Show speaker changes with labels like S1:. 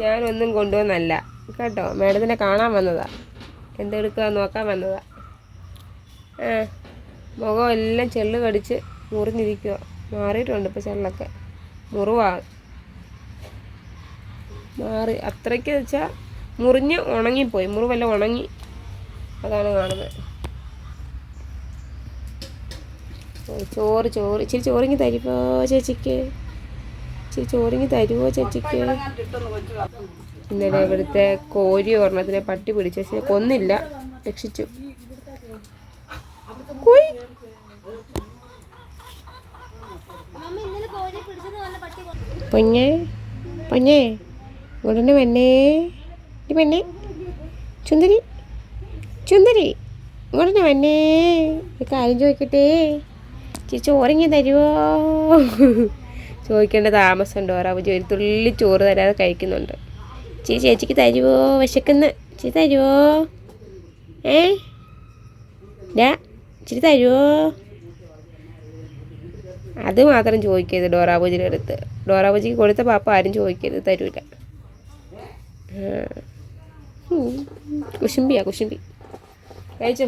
S1: ഞാനൊന്നും കൊണ്ടുവന്നല്ല. കേട്ടോ? മേഡത്തിനെ കാണാൻ വന്നതാ. എന്തെടുക്കുക നോക്കാൻ വന്നതാ. ആ മുഖം എല്ലാം ചെള്ളു കടിച്ച് മുറിഞ്ഞിരിക്കുക മാറിയിട്ടുണ്ട് ഇപ്പോൾ ചെള്ളൊക്കെ. മുറിവാ. മാറി. അത്രയ്ക്ക് വെച്ചാൽ മുറിഞ്ഞ് ഉണങ്ങിപ്പോയി. മുറിവെല്ലാം ഉണങ്ങി അതാണ് കാണുന്നത്. ചോറ് ചോറ്. ഇച്ചിരി ചോറിങ്ങി തരിപ്പോ ചേച്ചിക്ക്? ഇച്ചിരി ചോറിങ്ങി തരുമോ ചേച്ചിക്ക്? ഇന്നലെ ഇവിടുത്തെ കോരി ഓർമ്മത്തിനെ പട്ടി പിടിച്ച. കൊന്നില്ല. രക്ഷിച്ചു. പൊന്നെ പൊന്നെ ഉടനെ ഇത് പെണ്ണേ ചുന്ദരി ചുന്ദരി ഉടനെ ഒരു കാര്യം ചോദിക്കട്ടെ? ചേച്ചി ഓറിങ്ങി തരുമോ ചോദിക്കേണ്ട താമസമുണ്ടോ. ഓറാബുജി ഒരു തുള്ളി ചോറ് തരാതെ കഴിക്കുന്നുണ്ട്. ചേച്ചി ചേച്ചിക്ക് തരുവോ? വിശക്കുന്ന. ചേച്ചി തരുവോ? ഏ? ഇച്ചിരി തരുവോ? അത് മാത്രം ചോദിക്കരുത് ഡോറാബോജിയുടെ അടുത്ത്. ഡോറാബോജിക്ക് കൊടുത്ത പാപ്പ ആരും ചോദിക്കരുത് തരൂല. കുശുമ്പിയാ കുശുമ്പി കഴിച്ചോ?